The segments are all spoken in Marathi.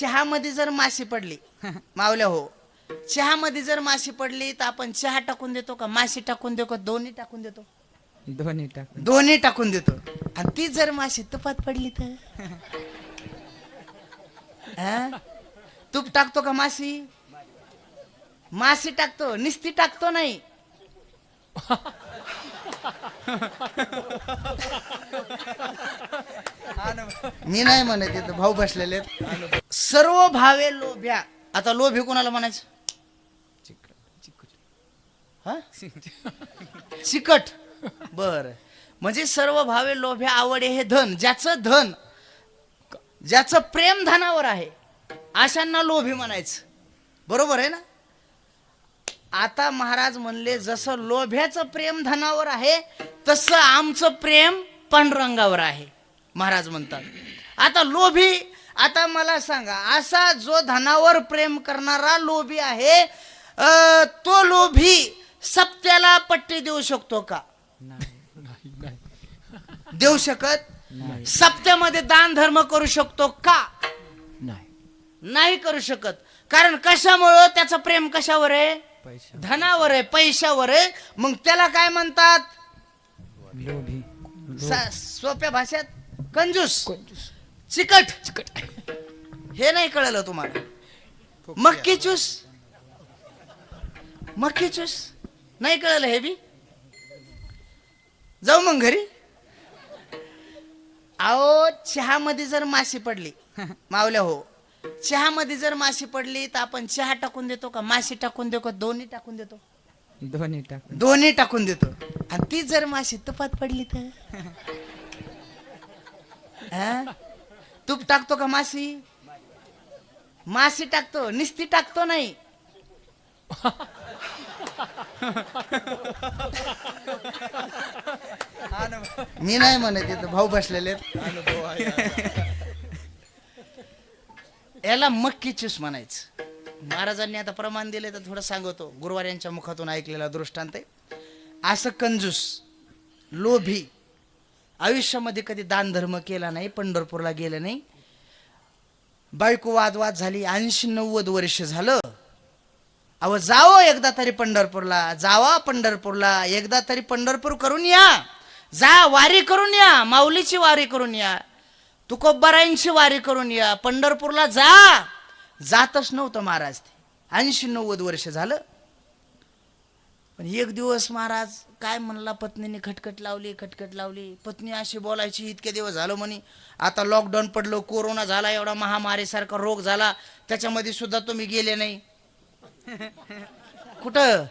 चहामध्ये जर माशी पडली मावल्या हो चहामध्ये जर माशी पडली तर आपण चहा टाकून देतो का? माशी टाकून देतो का? दोन्ही टाकून देतो. दोन्ही टाक दोन्ही टाकून देतो. आणि ती जर माशी तुपात पडली तर? हा? तूप टाकतो का माशी? माशी टाकतो निस्ती टाकतो नाही. मी नाही म्हणत येतो भाऊ बसलेले आहेत. सर्व भावे लोभ्या. आता लोभी कोणाला म्हणायचं? हा? चिकट. बर. म्हणजे सर्व भावे लोभ्या आवडे हे धन ज्याचं धन ज्याचं प्रेम धनावर आहे अशांना लोभी म्हणायचं. बरोबर आहे ना? आता महाराज म्हणले जसं लोभ्याचं प्रेम धनावर आहे तसं आमचं प्रेम पांडुरंगावर आहे महाराज म्हणतात. आता लोभी आता मला सांगा असा जो धनावर प्रेम करणारा लोभी आहे तो लोभी सप्त्याला पट्टी देऊ शकतो का? देऊ शकत? सप्त्यामध्ये दान धर्म करू शकतो का? नाही. नाही करू शकत. कारण कशामुळं त्याचं प्रेम कशावर आहे? धनावर आहे पैशावर आहे. मग त्याला काय म्हणतात? सा- सोप्या भाषेत कंजूस. चिकट. चिकट. हे नाही कळलं तुम्हाला. मक्की चूस. मक्की चूस. नाही कळलं हे बी. जाऊ मग घरी. अहो चहामध्ये जर माशी पडली. मावल्या हो. चहामध्ये जर माशी पडली तर आपण चहा टाकून देतो का? माशी टाकून देतो का? दोन्ही टाकून देतो. दोन्ही टाक दोन्ही टाकून देतो. आणि ती जर माशी तुपात पडली तर? हा? तूप टाकतो का माशी? माशी टाकतो. निस्ती टाकतो नाही. मी नाही म्हणत भाऊ बसलेले आहेत. याला मक्कीचीच म्हणायचं. महाराजांनी आता प्रमाण दिले तर थोडं सांगतो. गुरुवार यांच्या मुखातून ऐकलेला दृष्टांत आहे. असं कंजूस लोभी आयुष्यामध्ये कधी दानधर्म केला नाही पंढरपूरला गेलं नाही. बायको वादवाद झाली ऐंशी नव्वद वर्ष झालं. अहो जावं एकदा तरी पंढरपूरला जावा पंढरपूरला एकदा तरी पंढरपूर करून या. जा वारी करून या माऊलीची वारी करून या. तुकोबारायांची वारी करून या. पंढरपूरला जा. जातच नव्हतं महाराज ते. ऐंशी नव्वद वर्ष झालं. पण एक दिवस महाराज काय म्हणला पत्नीने खटखट लावली खटखट लावली. पत्नी अशी बोलायची इतके दिवस झालं म्हणे आता लॉकडाऊन पडलं कोरोना झाला एवढा महामारीसारखा रोग झाला त्याच्यामध्ये सुद्धा तुम्ही गेले नाही. कुठं?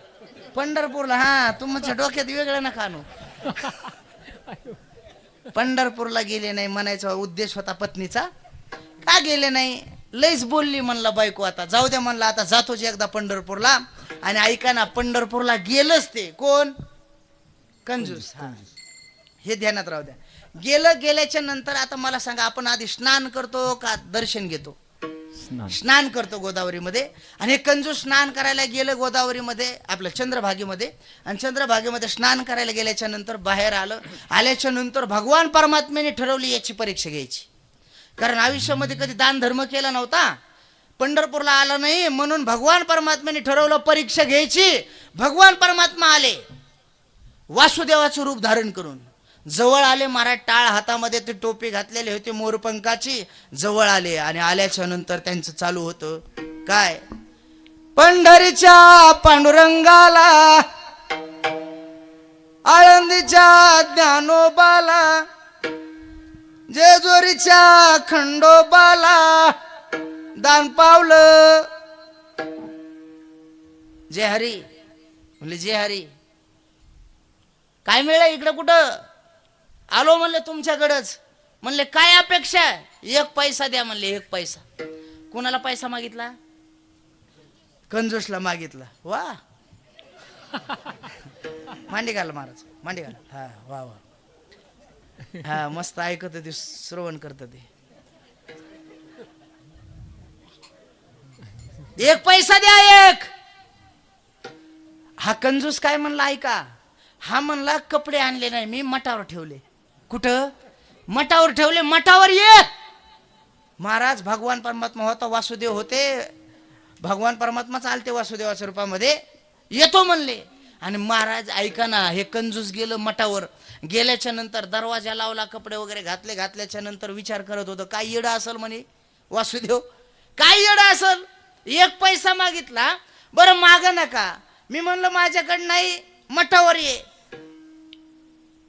पंढरपूरला हा तुमच्या डोक्यात वेगळं नका आणू. पंढरपूरला गेले नाही म्हणायचा उद्देश होता पत्नीचा. का गेले नाही? लईच बोलली म्हणला बायको आता. जाऊ द्या म्हणला आता जातोच एकदा पंढरपूरला. आणि ऐका ना पंढरपूरला गेलंच ते. कोण? कंजूस. हा. हे ध्यानात राहू द्या. गेलं गेल्याच्यानंतर आता मला सांगा आपण आधी स्नान करतो का दर्शन घेतो? स्नान. करतो गोदावरीमध्ये. आणि हे कंजूस स्नान करायला गेलं गोदावरीमध्ये आपलं चंद्रभागेमध्ये. आणि चंद्रभागेमध्ये स्नान करायला गेल्याच्यानंतर बाहेर आलं. आल्याच्यानंतर भगवान परमात्म्याने ठरवली याची परीक्षा घ्यायची. कारण आयुष्यामध्ये कधी दान धर्म केला नव्हता. पंढरपूरला आला नाही म्हणून भगवान परमात्म्याने ठरवलं परीक्षा घ्यायची. भगवान परमात्मा आले. वासुदेवाचं रूप धारण करून. जवळ आले महाराज टाळ हातामध्ये ती टोपी घातलेले होते मोरपंखाची जवळ आले आणि आल्याच्यानंतर त्यांचं चालू होतं. काय? पंढरीच्या पांडुरंगाला आळंदीच्या ज्ञानोबाला जेजोरीच्या खंडोबाला दान पावलं. जे हरी. म्हणजे जे हरी. काय मिळलं इकडं कुठं? आलो म्हणले तुमच्याकडंच. म्हणले काय अपेक्षा आहे? एक पैसा द्या म्हणले एक पैसा. कोणाला पैसा मागितला? कंजूसला मागितला. वा. मांडी घाला महाराज मांडी घाला. हा वा वा. हा मस्त ऐकत ते श्रवण करत ते एक पैसा द्या एक. हा कंजूस काय म्हणला ऐका. हा म्हणला कपडे आणले नाही मी मठावर ठेवले. कुठं? मठावर ठेवले मठावर ये महाराज भगवान परमात्मा होता वासुदेव होते. भगवान परमात्मा चालते वासुदेवाच्या रूपामध्ये. येतो म्हणले. आणि महाराज ऐका ना हे कंजूस गेलं मठावर. गेल्याच्यानंतर दरवाजा लावला कपडे वगैरे घातले घातल्याच्या नंतर विचार करत होतं काय येडं असेल म्हणे वासुदेव? काय येडं असेल? एक पैसा मागितला. बरं माग नका. मी म्हणलं माझ्याकडे नाही मठावर ये.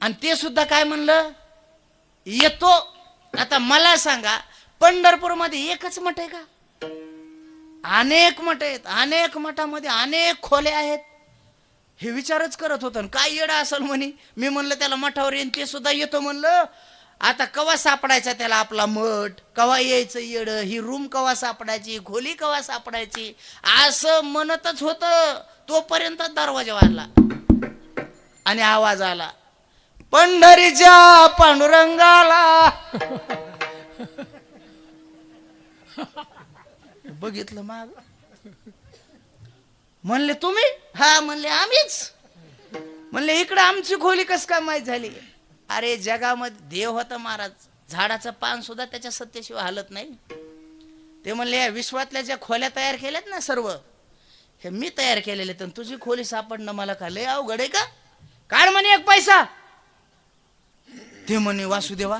आणि ते सुद्धा काय म्हणलं? येतो. आता मला सांगा पंढरपूरमध्ये एकच मठ आहे का? अनेक मठ आहेत. अनेक मठामध्ये अनेक खोले आहेत. हे विचारच करत होतं. आणि काय येडा असेल म्हणे? मी म्हणलं त्याला मठावर येईन ते सुद्धा येतो म्हणलं. आता कवा सापडायचा त्याला आपला मठ? कवा यायचं येड? ही रूम कवा सापडायची? खोली कवा सापडायची? असं म्हणतच होतं. तोपर्यंत दरवाजा वाढला आणि आवाज आला. पंढरीच्या पांडुरंगाला. बघितलं माग. म्हणले तुम्ही? हा म्हणले आम्हीच. म्हणले इकडं आमची खोली कस काय माहीत झाली? अरे जगामध्ये देव होता महाराज. झाडाचं पान सुद्धा त्याच्या सत्तेशिवाय हलत नाही. ते म्हणले या विश्वातल्या ज्या खोल्या तयार केल्यात ना सर्व हे मी तयार केलेले तर तुझी खोली सापडणं मला का लय अवघड आहे का? काढ म्हणे एक पैसा. ते म्हणे वासुदेवा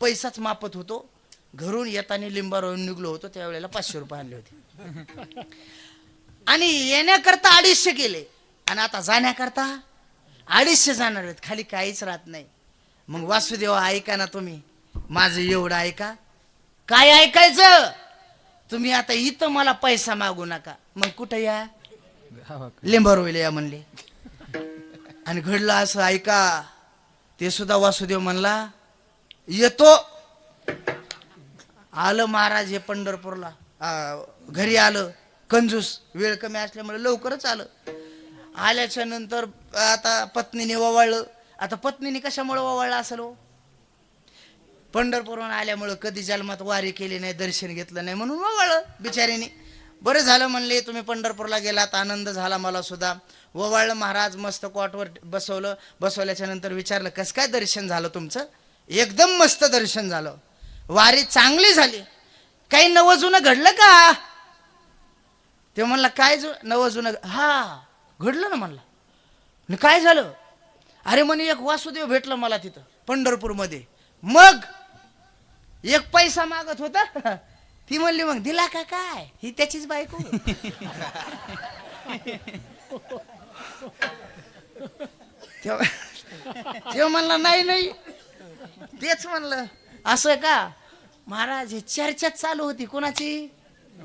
पैसाच मापत होतो. घरून येताना लिंबावरून निघलो होतो त्यावेळेला पाचशे रुपये आणले होते. आणि येण्याकरता अडीचशे केले आणि आता जाण्याकरता अडीचशे जाणार आहेत. खाली काहीच राहत नाही. मग वासुदेवा ऐका ना तुम्ही. माझं एवढं ऐका. काय ऐकायचं? तुम्ही आता इथं मला पैसा मागू नका. मग कुठं या? लिंबारोईला या म्हणले. आणि घडलं असं ऐका ते सुद्धा वासुदेव म्हणला येतो. आलं महाराज हे पंढरपूरला. घरी आलं. कंजूस वेळ कमी असल्यामुळे लवकरच आलं. आल्याच्यानंतर आता पत्नीने ववाळलं. आता पत्नीने कशामुळे ववाळलं असेल हो? पंढरपूरहून आल्यामुळं कधी जन्मात वारी केली नाही दर्शन घेतलं नाही म्हणून ववाळलं बिचारीने. बरं झालं म्हणले तुम्ही पंढरपूरला गेलात आनंद झाला मला सुद्धा. ववाळलं महाराज मस्त कॉटवर बसवलं बसवल्याच्या नंतर विचारलं कसं काय दर्शन झालं तुमचं? एकदम मस्त दर्शन झालं. वारी चांगली झाली. काही नवं जुनं घडलं का? ते म्हणला काय जु नवं जुनं हा घडलं ना म्हणला. काय झालं? अरे म्हणे एक वासुदेव भेटलं मला तिथं पंढरपूरमध्ये. मग? एक पैसा मागत होता. ती म्हणली मग दिला का काय? ही त्याचीच बायको. तेव्हा म्हणला नाही नाही. तेच म्हणलं. असं का? महाराज हे चर्चाच चालू होती. कोणाची?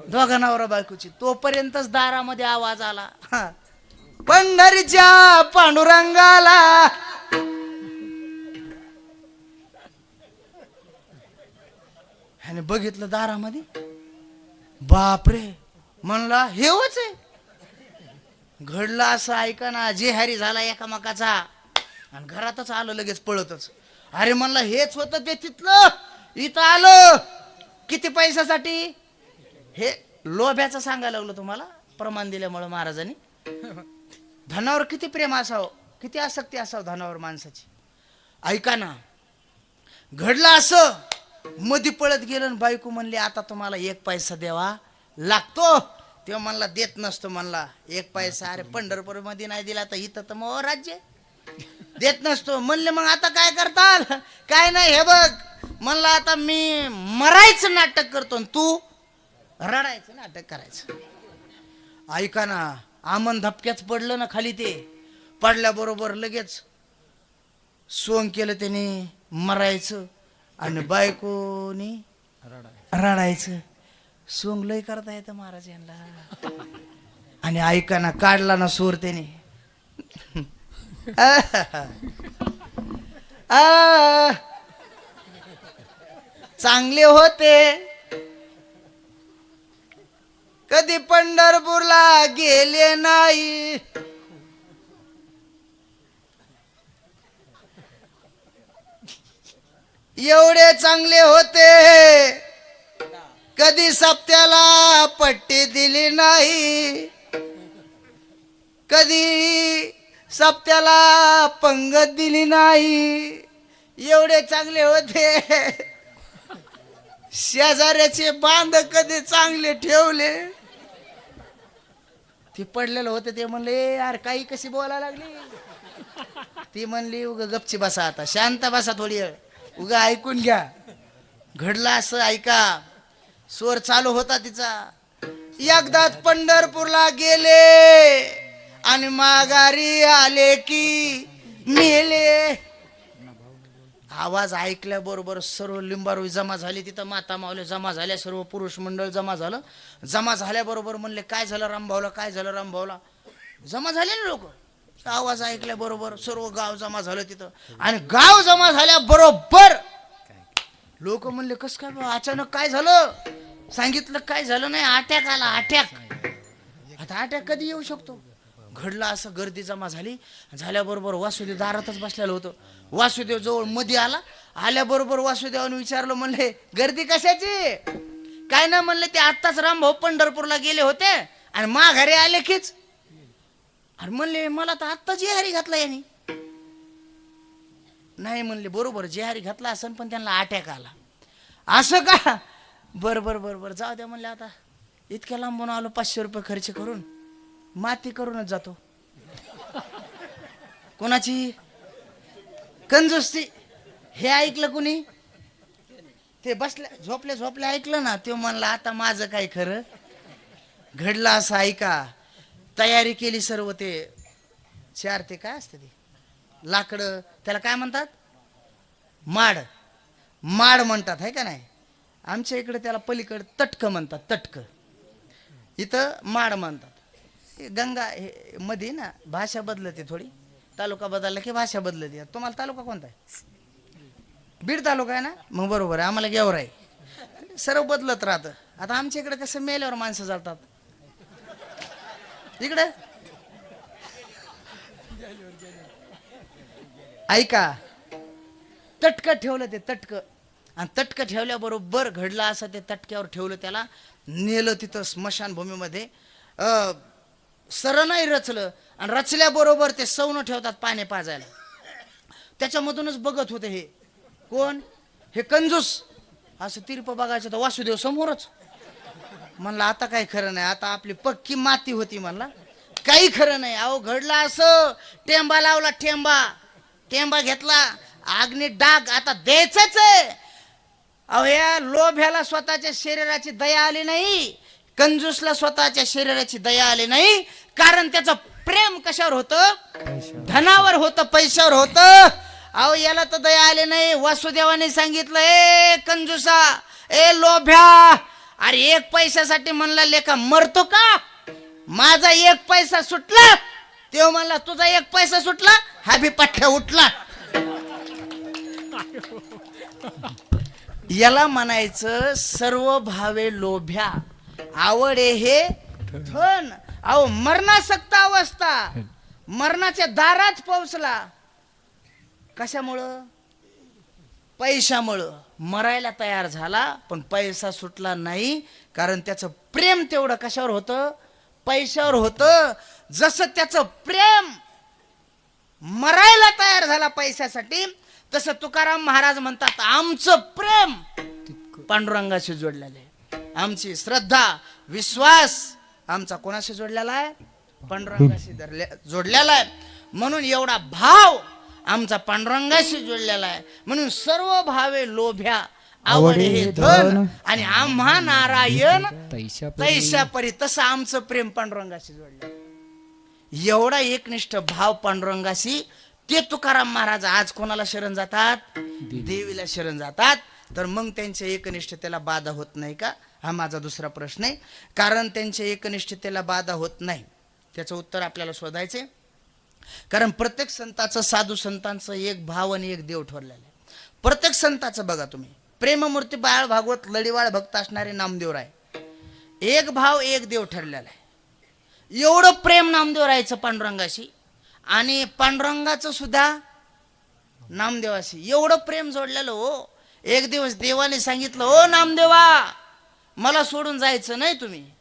दोघा नवरा बायकोची. तोपर्यंतच दारामध्ये आवाज आला. हा. पंढरीच्या पांडुरंगाला आणि बघितलं दारामध्ये बापरे म्हणला हेवच आहे. घडलं असं ऐका ना जेहारी झाला एकामेकाचा. आणि घरातच आलं लगेच पळतच. अरे म्हणला हेच होतं ते तिथलं. इथं आलं. किती पैशासाठी? हे लोभ्याचं सांगायला लागलो तुम्हाला प्रमाण दिल्यामुळं महाराजांनी. धनावर किती प्रेम असावं किती आसक्ती असावं धनावर माणसाची. ऐका ना घडलं असं मधी पळत गेलं आणि बायको म्हणली आता तुम्हाला एक पैसा द्यावा लागतो. तेव्हा म्हणला देत नसतो. म्हणला एक पैसा अरे पंढरपूरमध्ये नाही दिला तर इथं तर मग राज्य देत नसतो. म्हणले मग आता काय करताल? काय नाही हे बघ. म्हणला आता मी मरायचं नाटक करतो आणि तू रडायचं नाटक करायचं. ऐका ना आमन धपक्याच पडलं ना खाली ते. पडल्याबरोबर लगेच सोंग केलं त्याने मरायचं. आणि बायकोनी रडायचं. सोंग लय करता येतं महाराज यांना. आणि ऐका ना काढला ना सूर त्याने. आ, चांगले होते. कधी पंढरपूरला गेले नाही. एवढे चांगले होते. कधी सप्त्याला पट्टी दिली नाही. कधी सप्त्याला पंगत दिली नाही. एवढे चांगले होते. शेजाऱ्याचे बांध कधी चांगले ठेवले. ती पडलेलं होतं ते म्हणले यार काही कशी बोलायला लागली? ती म्हणली उग गपची बसा आता शांत बसा थोडी वेळ. उगा ऐकून घ्या. घडला असं ऐका. स्वर चालू होता तिचा. एकदा पंढरपूरला गेले आणि माघारी आले की मेले. आवाज ऐकल्याबरोबर सर्व लिंबारोळी जमा झाली तिथं माता मावले जमा झाल्या सर्व पुरुष मंडळ जमा झालं. जमा झाल्याबरोबर म्हणले काय झालं रामभाऊला? काय झालं रामभाऊला? जमा झाले ना लोक. आवाज ऐकल्याबरोबर सर्व गाव जमा झालं तिथं. आणि गाव जमा झाल्याबरोबर लोक म्हणले कस काय अचानक काय झालं? सांगितलं काय झालं नाही? अटॅक आला अटॅक. आता अटॅक कधी येऊ शकतो? घडला असं गर्दी जमा झाली. झाल्याबरोबर वासुदेव दारातच बसलेलं होतं. वासुदेव जवळमध्ये आला. आल्याबरोबर वासुदेवाने विचारलं म्हणले गर्दी कशाची? काय ना म्हणले ते आत्ताच रामभाऊ पंढरपूरला गेले होते आणि माघारी आले कीच अरे म्हणले मला तर आत्ता जेहारी घातला याने. नाही म्हणले बरोबर जेहारी घातला असन पण त्यांना अटॅक आला. असं का? बर बर बर बर जाऊ द्या म्हणले आता. इतक्या लांबून आलो पाचशे रुपये खर्च करून. माती करूनच जातो. कोणाची? कंजूसती हे ऐकलं कुणी? ते बसल्या झोपल्या झोपल्या ऐकलं ना ते म्हणलं आता माझं काय खरं? घडलं असं ऐका. तयारी केली सर्व ते. चार ते काय असते ते? लाकडं. त्याला काय म्हणतात? माड. माड म्हणतात आहे का नाही? आमच्या इकडे त्याला पलीकडे तटकं म्हणतात तटकं. इथं माड म्हणतात. हे गंगा हे मध्ये ना भाषा बदलते थोडी. तालुका बदलला की भाषा बदलते. तुम्हाला तालुका कोणता आहे? बीड तालुका आहे ना? मग बरोबर आहे. आम्हाला गेवर आहे सर्व बदलत राहतं. आता आमच्या इकडे कसं मेल्यावर माणसं जातात. इकडे. ऐका. तटकं ठेवलं ते तटक. आणि तटकं ठेवल्याबरोबर घडलं असं ते तटक्यावर ठेवलं त्याला. नेलं तिथं स्मशानभूमीमध्ये. अं, सर नाही रचलं. आणि रचल्याबरोबर ते सौनं ठेवतात पाणी पाजायला. त्याच्यामधूनच बघत होते हे. कोण? हे कंजूस. असं तिरप बघायचं तर वासुदेव समोरच. म्हणलं आता काय खरं नाही आता आपली पक्की माती होती म्हणला. काही खरं नाही अहो घडला असं. टेंबा लावला टेंबा. टेंबा घेतला. आग्ने डाग आता द्यायचंच आहे. अहो या लोभ्याला स्वतःच्या शरीराची दया आली नाही. कंजूसला स्वतःच्या शरीराची दया आली नाही. कारण त्याचं प्रेम कशावर होतं? धनावर होतं पैशावर होतं. अहो याला तर दया आली नाही. वासुदेवाने सांगितलं ए कंजूसा ए लोभ्या अरे एक पैशासाठी म्हणला लेखा मरतो का? माझा एक पैसा सुटला तेव्हा म्हणला तुझा एक पैसा सुटला हा बी पठ्ठ्या उठला. याला म्हणायचं सर्व भावे लोभ्या आवडे हे धन. अहो मरणासक्त अवस्था. मरणाच्या दारात पोहोचला. कशामुळं? पैशामुळं मरायला तयार झाला पण पैसा सुटला नाही कारण त्याचं प्रेम तेवढं कशावर होतं? पैशावर होतं. जसं त्याचं प्रेम मरायला तयार झाला पैशासाठी तसं तुकाराम महाराज म्हणतात आमचं प्रेम पांडुरंगाशी जोडलेलं आहे. आमची श्रद्धा विश्वास आमचा कोणाशी जोडलेला आहे? पांडुरंगाशी धरल्या जोडलेला आहे. म्हणून एवढा भाव आमचा पांडुरंगाशी जोडलेला आहे. म्हणून सर्व भावे लोभ्या आवडे हे धन आणि आम्हा नारायण पैशा तैशा परी. तसं आमचं प्रेम पांडुरंगाशी जोडलं एवढा एकनिष्ठ भाव पांडुरंगाशी ते तुकाराम महाराज आज कोणाला शरण जातात? देवीला शरण जातात. तर मग त्यांच्या एकनिष्ठतेला बाधा होत नाही का? हा माझा दुसरा प्रश्न आहे. कारण त्यांच्या एकनिष्ठतेला बाधा होत नाही. त्याचं उत्तर आपल्याला शोधायचे कारण प्रत्येक संताचं साधू संतांचं एक भाव आणि एक देव ठरलेलं आहे. प्रत्येक संताचं बघा तुम्ही. प्रेममूर्ती बाळ भागवत लढीवाळ भक्त असणारे नामदेव राय. एक भाव एक देव ठरलेला आहे. एवढं प्रेम नामदेव रायचं पांडुरंगाशी आणि पांडुरंगाचं सुद्धा नामदेवाशी. एवढं प्रेम जोडलेलं हो. एक दिवस देवाने सांगितलं ओ नामदेवा मला सोडून जायचं नाही तुम्ही.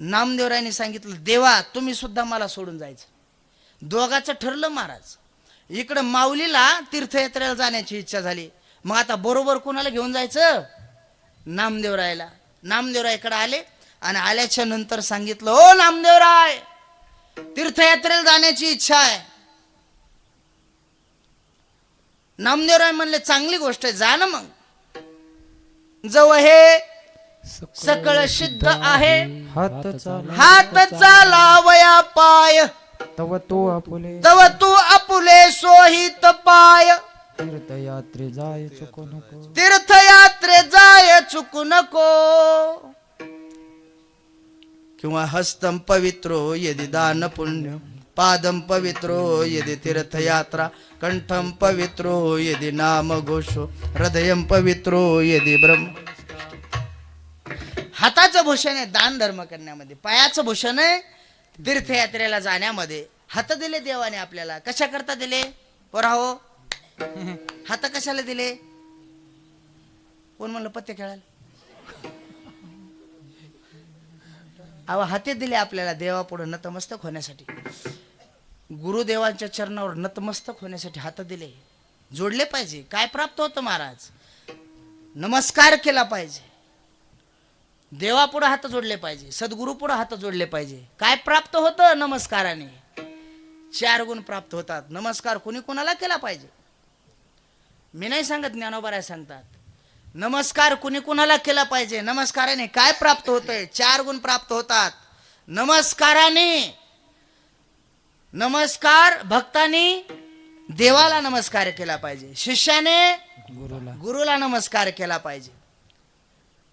नामदेवरायने सांगितलं देवा तुम्ही सुद्धा मला सोडून जायचं. दोघाचं ठरलं महाराज. इकडं माऊलीला तीर्थयात्रेला जाण्याची इच्छा झाली. मग आता बरोबर कोणाला घेऊन जायचं? नामदेवरायला. नामदेवरायकडे आले आणि आल्याच्यानंतर सांगितलं हो नामदेवराय तीर्थयात्रेला जाण्याची इच्छा आहे. नामदेवराय म्हणले चांगली गोष्ट आहे जा ना मग. जवळ हे सकळ सिद्ध आहे. हात चाला हात चालावया पाय. तव तो आपुले तव तू आपुले सोहित पाय. तीर्थयात्रे जाय चुको नको. तीर्थयात्रे जाय चुकू नको. किंवा हस्तम पवित्रो यदि दान पुण्य पादम पवित्रो यदि तीर्थयात्रा कंठम पवित्रो यदि नाम घोषो हृदयम पवित्रो यदि ब्रह्म. पायाचं भूषण आहे दान धर्म करण्यामध्ये. पायाचं भूषण आहे तीर्थयात्रेला जाण्यामध्ये. हात दिले देवाने आपल्याला. कशा करता दिले? पोराहो. हात कशाला दिले? कोण म्हणलं पत्ते खेळायला? अहो हाते दिले आपल्याला देवापुढे नतमस्तक होण्यासाठी. गुरुदेवांच्या चरणावर नतमस्तक होण्यासाठी हात दिले. जोडले पाहिजे. काय प्राप्त होतं महाराज? नमस्कार केला पाहिजे. देवापुढे हात जोडले पाहिजे सद्गुरूपुढे हात जोडले पाहिजे. काय प्राप्त होतं? नमस्काराने. चार गुण प्राप्त होतात. नमस्कार कोणी कोणाला केला पाहिजे? मी नाही सांगत ज्ञानोबराय सांगतात. नमस्कार कुणी कुणाला केला पाहिजे? नमस्काराने. काय प्राप्त होतंय? चार गुण प्राप्त होतात. नमस्काराने. नमस्कार भक्तानी देवाला नमस्कार केला पाहिजे. शिष्याने गुरुला. गुरुला नमस्कार केला पाहिजे.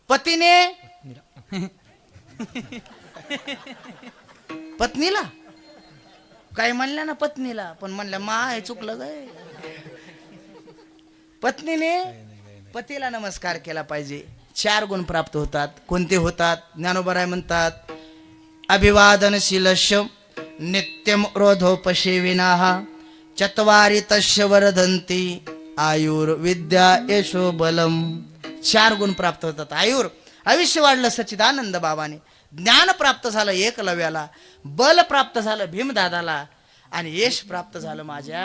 पतीने पत्नीला. काय म्हणल्या ना पत्नीला? पण म्हणल्या मा हे चुकलं गाय पत्नीने पतीला नमस्कार केला पाहिजे. चार गुण प्राप्त होतात. कोणते होतात? ज्ञानोबराय म्हणतात अभिवादनशीलश नित्यम रोधोपसेविना चत्वारी तस्य वर्धन्ति आयुर विद्या यशो बलम. चार गुण प्राप्त होतात. आयुर आयुष्य वाढलं सच्चिदानंद बाबाने. ज्ञान प्राप्त झालं एकलव्याला बल प्राप्त झालं भीमदादाला आणि यश प्राप्त झालं माझ्या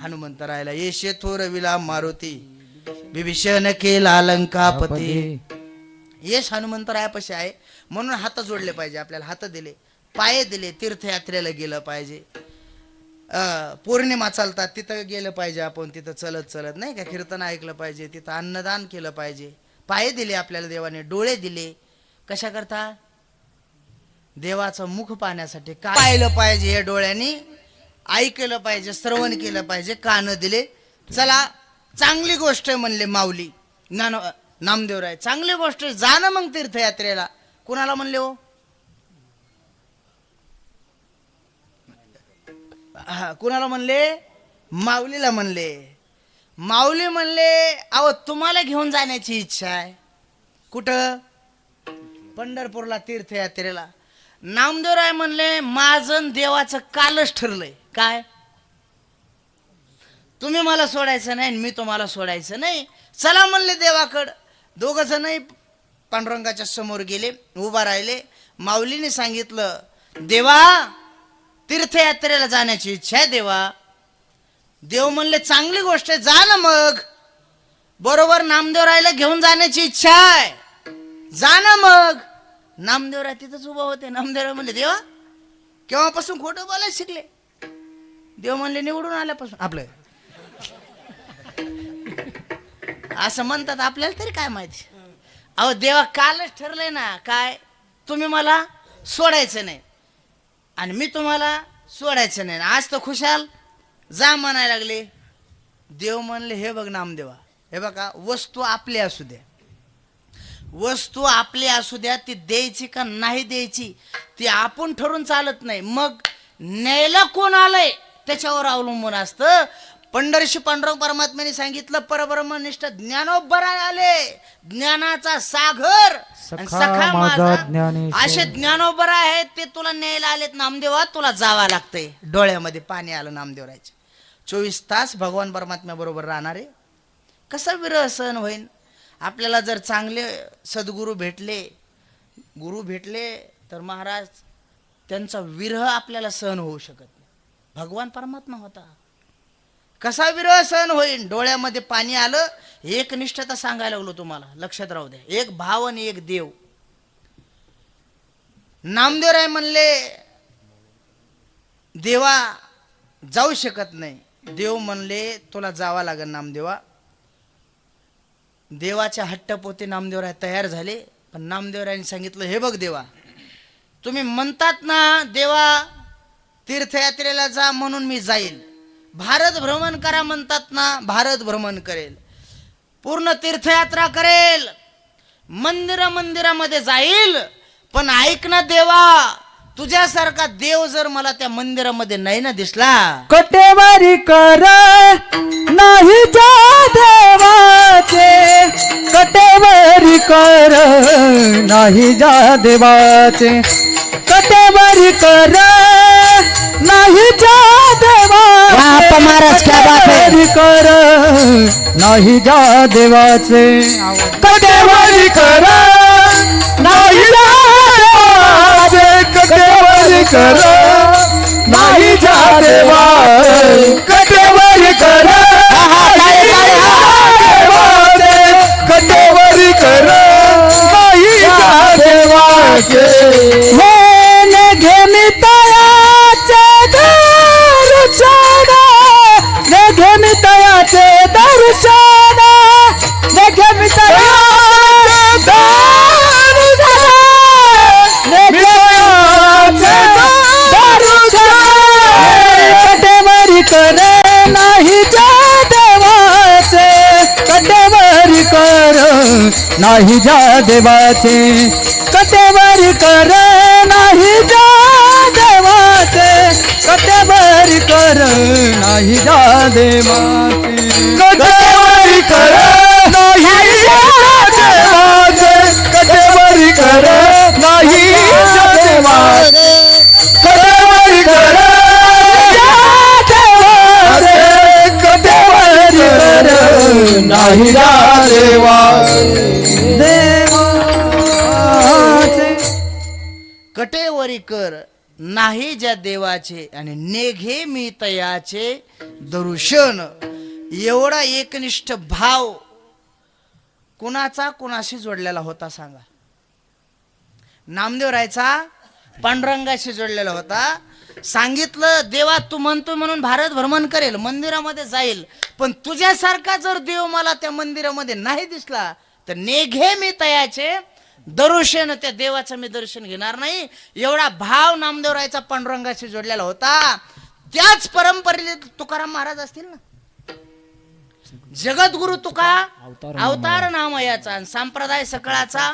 हनुमंतरायला. येशे थोर विला मारुती विभीषण केला लंकापती यश हनुमंतरायापाशी आहे. म्हणून हात जोडले पाहिजे आपल्याला हात दिले पाय दिले तीर्थयात्रेला गेलं पाहिजे. पौर्णिमा चालतात तिथं गेलं पाहिजे आपण तिथं चलत चलत नाही का? कीर्तन ऐकलं पाहिजे तिथं अन्नदान केलं पाहिजे. पाय दिले आपल्याला देवाने डोळे दिले. कशा करता देवाचं मुख पाहण्यासाठी. काय? पाहिलं पाहिजे हे डोळ्यांनी. ऐकलं पाहिजे श्रवण केलं पाहिजे कान दिले. चला चांगली गोष्ट म्हणले माऊली. ज्ञान नामदेवराय चांगली गोष्ट आहे. जा ना मग तीर्थयात्रेला. कुणाला म्हणले हो कुणाला म्हणले? माऊलीला म्हणले. माऊली म्हणले अहो तुम्हाला घेऊन जाण्याची इच्छा आहे. कुठं? पंढरपूरला तीर्थयात्रेला. नामदेवराय म्हणले माझं देवाचं कालच ठरलंय. काय? तुम्ही मला सोडायचं नाही मी तुम्हाला सोडायचं नाही. चला म्हणले देवाकड. दोघं जणही पांडुरंगाच्या समोर गेले उभा राहिले. माऊलीने सांगितलं देवा तीर्थयात्रेला जाण्याची इच्छा आहे देवा. देव म्हणले चांगली गोष्ट आहे जा ना मग. बरोबर नामदेवरायला घेऊन जाण्याची इच्छा आहे. जा ना मग. नामदेवराय तिथंच उभा होते. नामदेवराय म्हणले देवा केव्हापासून खोटं बोलायला शिकले? देव म्हणले निवडून आल्यापासून. आपलं. असं म्हणतात आपल्याला तरी काय माहिती? अहो देवा कालच ठरलंय ना काय? तुम्ही मला सोडायचं नाही. आणि मी तुम्हाला सोडायचं नाही. आज तर खुशाल. जा म्हणायला लागले. देव म्हणले हे बघ नामदेवा हे बघा वस्तू आपली असू द्या. वस्तू आपली असू द्या ती द्यायची का नाही द्यायची ती आपण ठरून चालत नाही. मग न्यायला कोण आलंय? त्याच्यावर अवलंबून असतं. पंढरीशी पांडुरंग परमात्म्याने सांगितलं परब्रह्मनिष्ठ ज्ञानोबराय आले. ज्ञानाचा सागर आणि सखा माझा. असे ज्ञानोबरा आहेत ते तुला न्यायला आलेत नामदेवा तुला जावा लागतंय. डोळ्यामध्ये पाणी आलं नामदेवरायचे चोवीस तास भगवान परमात्म्याबरोबर राहणार राहणारे. कसा विरह सहन होईन? आपल्याला जर चांगले सद्गुरू भेटले गुरु भेटले तर महाराज त्यांचा विरह आपल्याला सहन होऊ शकत नाही. भगवान परमात्मा होता. कसा विरह सहन होईल डोळ्यामध्ये पाणी आलं एक निष्ठता सांगायला लागलो तुम्हाला. लक्षात राहू द्या. एक भाव आणि एक देव. नामदेवराय म्हणले देवा जाऊ शकत नाही. देव म्हणले तुला जावा लागेल नामदेवा. देवाच्या हट्टपोते नामदेवराय तयार झाले पण नामदेवरायांनी सांगितलं हे बघ देवा तुम्ही म्हणतात ना देवा तीर्थयात्रेला जा म्हणून मी जाईल भारत भ्रमण करा म्हणतात ना भारत भ्रमण करेल. पूर्ण तीर्थयात्रा करेल. मंदिर मंदिरामध्ये जाईल पण ऐक ना देवा तुझ्यासारखा देव जर मला त्या मंदिरामध्ये नाही ना दिसला कटेवारी कर नाही जा देवाचे. कटेवारी कर नाही जा देवाचे. कटेवारी कर नाही जा वाह, अप्पा महाराज, क्या बात है. देवाचे कर नाही जा देवाचे. कटेवारी कर कर। नाही जा देवा कटेवारी कर। कटेवारी कर। नाही जा देवाचे नाही जा देवाचे कटेवरी कर नाही जा देवाचे कटेवरी कर नाही जा देवाचे. कटेवरी कर नाही जा देवाचे कटेवरी कर नाही जा देवाचे. कटेवरी कर कटेवरी कर नाही जा देवा नाही ज्या देवाचे आणि नेघे मी तयाचे दर्शन एवढा एकनिष्ठ भाव कुणाचा कुणाशी जोडलेला होता सांगा? नामदेव रायचा पांडुरंगाशी जोडलेला होता. सांगितलं देवा तू म्हणतो म्हणून भारत भ्रमण करेल मंदिरामध्ये जाईल. पण तुझ्यासारखा जर देव मला त्या मंदिरामध्ये नाही दिसला तर नेघे मी तयाचे दर्शन त्या देवाचं मी दर्शन घेणार नाही. एवढा भाव नामदेवरायचा पांडुरंगाशी जोडलेला होता. त्याच परंपरेने तुकाराम महाराज असतील ना? जगद्गुरु तुका अवतार नामयाचा आणि संप्रदाय सकळाचा.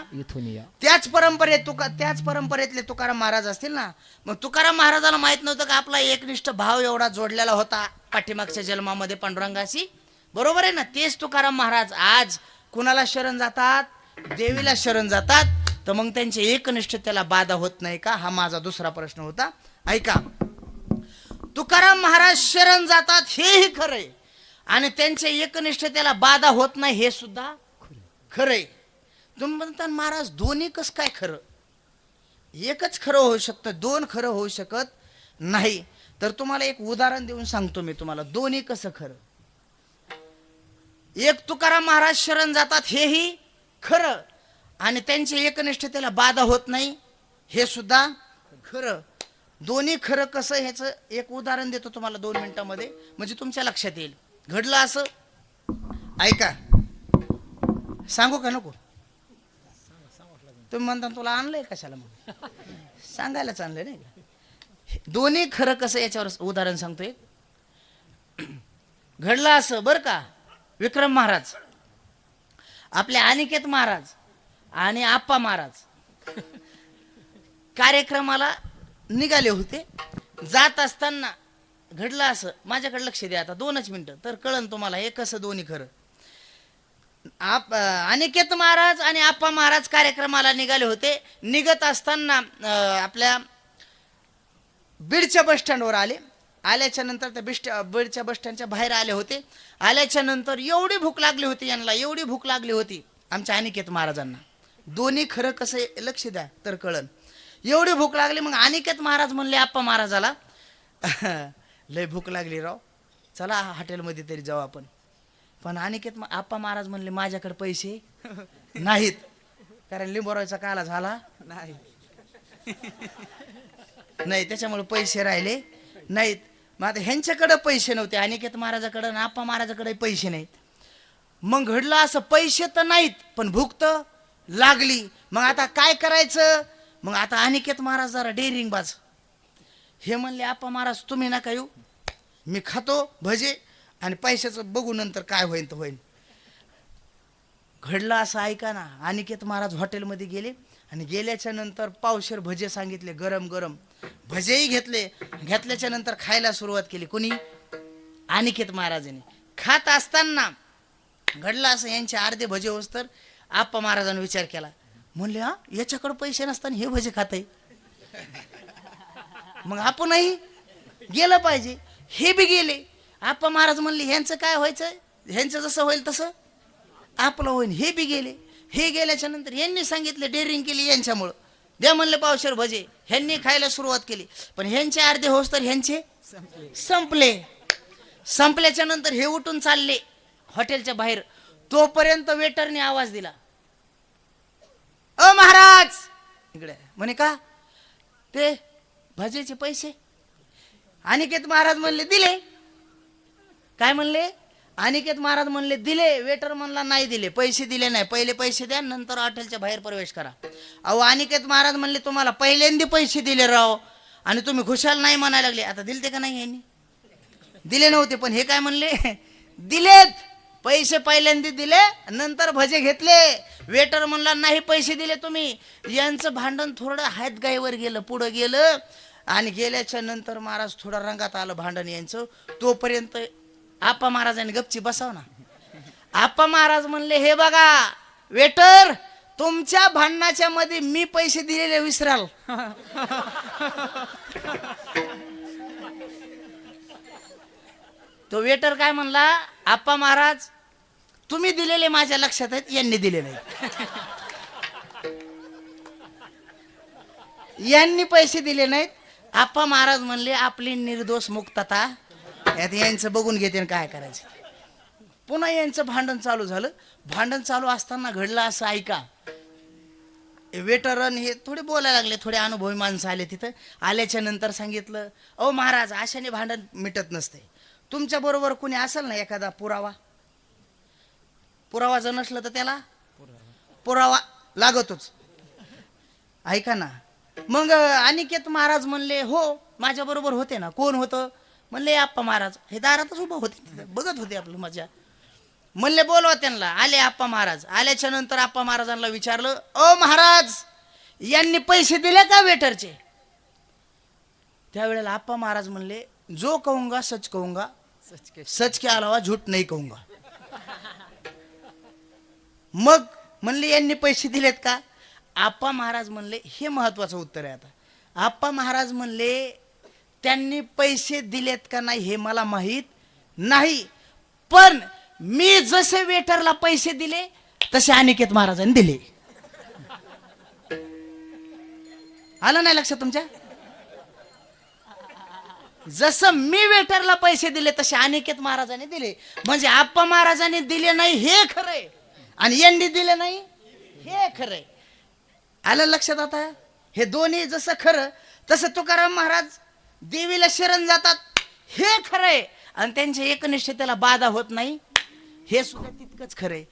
त्याच परंपरेत तुका त्याच परंपरेतले तुकाराम महाराज असतील ना? मग तुकाराम महाराजाला माहीत नव्हतं का आपला एकनिष्ठ भाव एवढा जोडलेला होता पाठीमागच्या जन्मामध्ये पांडुरंगाशी? बरोबर आहे ना? तेच तुकाराम महाराज आज कुणाला शरण जातात? देवीला शरण जातात तर मग त्यांच्या एकनिष्ठ त्याला बाधा होत नाही का? हा माझा दुसरा प्रश्न होता. ऐका. तुकाराम महाराज शरण जातात हेही खरंय. आणि त्यांच्या एकनिष्ठतेला बाधा होत नाही हे सुद्धा खरंय. तुम्ही म्हणता महाराज दोन्ही कस काय खरं? एकच खरं होऊ शकतं दोन खरं होऊ शकत नाही. तर तुम्हाला एक उदाहरण देऊन सांगतो मी तुम्हाला. दोन्ही कसं खरं? एक तुकाराम महाराज शरण जातात हेही खरं आणि त्यांच्या एकनिष्ठतेला बाधा होत नाही हे सुद्धा खरं. दोन्ही खरं कसं ह्याचं एक उदाहरण देतो तुम्हाला दोन मिनिटामध्ये. म्हणजे तुमच्या लक्षात येईल. घडलं असं? ऐका. सांगू का नको? तुम्ही म्हणता तुला आणलंय कशाला मग? सांगायलाच आणलंय नाही का? दोन्ही खरं कसं याच्यावर उदाहरण सांगतोय. घडलं असं बरं का? विक्रम महाराज. आपले अनिकेत महाराज आणि आप्पा महाराज. कार्यक्रमाला निघाले होते. जात असताना घडलं असं माझ्याकडे लक्ष द्या आता दोनच मिनिटं तर कळन तुम्हाला हे कसं दोन्ही खरं. आप अनिकेत महाराज आणि आप्पा महाराज कार्यक्रमाला निघाले होते. निघत असताना आपल्या बीडच्या बस स्टँडवर आले. आल्याच्यानंतर त्या बिस्ट बीडच्या बस स्टँडच्या बाहेर आले होते. आल्याच्यानंतर एवढी भूक लागली होती यांना एवढी भूक लागली होती आमच्या अनिकेत महाराजांना. दोन्ही खरं कसं लक्ष द्या तर कळन एवढी भूक लागली मग अनिकेत महाराज म्हणले आप्पा महाराजाला. लय भूक लागली राव. चला हॉटेलमध्ये तरी जाऊ आपण. पण अनिकेत आप्पा महाराज म्हणले माझ्याकडे पैसे नाहीत. कारण लिंबोराचा काला झाला. नाही. नाही त्याच्यामुळे पैसे राहिले नाहीत. मग आता ह्यांच्याकडं पैसे नव्हते. अनिकेत महाराजाकडं आणि आप्पा महाराजाकडे पैसे नाहीत. मग घडलं असं पैसे तर नाहीत पण भूक तर लागली. मग आता काय करायचं? मग आता अनिकेत महाराज जरा डेअरिंग बाज. हे म्हणले आप्पा महाराज तुम्ही नका येऊ. मी खातो भजे आणि पैशाचं बघू नंतर काय होईन तर होईन. घडलं असं ऐका ना. अनिकेत महाराज हॉटेलमध्ये गेले आणि गेल्याच्यानंतर पावशेर भजे सांगितले गरम गरम. भजेही घेतले. घेतल्याच्या नंतर खायला सुरुवात केली. कोणी? अनिकेत महाराजांनी. खात असताना घडलं असं यांचे अर्धे भजे होस तर आप्पा महाराजांनी विचार केला. म्हणले हा याच्याकडे पैसे नसताना हे भजे खात मग आपणही गेलं पाहिजे. हे बी गेले. आप्पा महाराज म्हणले ह्यांचं काय व्हायचं ह्यांचं जसं होईल तसं आपलं होईल हे बी गेले. हे गेल्याच्यानंतर यांनी सांगितले डेअरिंग केली यांच्यामुळं. दे म्हणले पावशेर भजे. ह्यांनी खायला सुरुवात केली. पण ह्यांचे अर्धे होस तर ह्यांचे संपले. संपले संपल्याच्या नंतर हे उठून चालले हॉटेलच्या बाहेर. तोपर्यंत वेटरने आवाज दिला. अ महाराज! इकडे. म्हणे का? ते भजेचे पैसे? अनिकेत महाराज म्हणले दिले. काय म्हणले? अनिकेत महाराज म्हणले दिले. वेटर म्हणला नाही दिले. पैसे दिले नाही. पहिले पैसे द्या नंतर हॉटेलच्या बाहेर प्रवेश करा. अहो अनिकेत महाराज म्हणले तुम्हाला पहिल्यांदा पैसे दिले राव. आणि तुम्ही खुशाल नाही म्हणायला लागले. आता दिलते का नाही यांनी? दिले नव्हते पण हे काय म्हणले? दिलेत. पैसे पहिल्यांदा दिले नंतर भजे घेतले. वेटर म्हणला नाही पैसे दिले तुम्ही. यांचं भांडण थोडं हातगाईवर गेलं पुढं गेलं. आणि गेल्याच्यानंतर महाराज थोडं रंगात आलं भांडण यांचं. तोपर्यंत आप्पा महाराजांनी गपची बसाव ना. आप्पा महाराज म्हणले हे बघा वेटर तुमच्या भांडणाच्या मध्ये मी पैसे दिलेले विसराल. तो वेटर काय म्हणला आप्पा महाराज तुम्ही दिलेले माझ्या लक्षात आहेत यांनी दिले नाही यांनी पैसे दिले नाहीत. आप्पा महाराज म्हणले आपली निर्दोष मुक्तता यात यांचं बघून घेते काय करायचं. पुन्हा यांचं भांडण चालू झालं. भांडण चालू असताना घडलं असं ऐका. वेटरन हे थोडे बोलायला लागले थोडे अनुभवी माणसं आले तिथं. आल्याच्यानंतर सांगितलं अहो महाराज अशाने भांडण मिटत नसते. तुमच्या बरोबर कुणी असेल ना एखादा पुरावा? पुरावा जर नसलं तर त्याला? पुरावा लागतोच. ऐका ना. मग अनिकेत महाराज म्हणले हो माझ्याबरोबर होते ना. कोण होतं? म्हणले आप्पा महाराज हे दारातच उभं होते तिथं, बघत होते आपलं मजा. म्हणले बोलवा त्यांना. आले आप्पा महाराज. आल्याच्यानंतर आप्पा महाराजांना विचारलं ओ महाराज यांनी पैसे दिले का वेटरचे? त्यावेळेला आप्पा महाराज म्हणले जो कहूंगा सच कहूंगा. सच के सच के अलावा झूठ नाही कहूंगा. मग म्हणले यांनी पैसे दिलेत का? आप्पा महाराज म्हणले हे महत्वाचं उत्तर आहे आता. आप्पा महाराज म्हणले त्यांनी पैसे दिलेत का नाही हे मला माहीत नाही. पण मी जसे वेटरला पैसे दिले तसे अनिकेत महाराजांनी दिले. आलं नाही लक्षात तुमच्या? जसं मी वेटरला पैसे दिले तसे अनिकेत महाराजांनी दिले. म्हणजे आप्पा महाराजांनी दिले नाही हे खरंय आणि यांनी दिले नाही हे खरंय आलं लक्षात आता? हे दोन्ही जसं खरं तसं तुकाराम महाराज देवीला शरण जातात. हे खरंय. आणि त्यांच्या एकनिष्ठतेला बाधा होत नाही. हे सुद्धा तितकंच खरंय.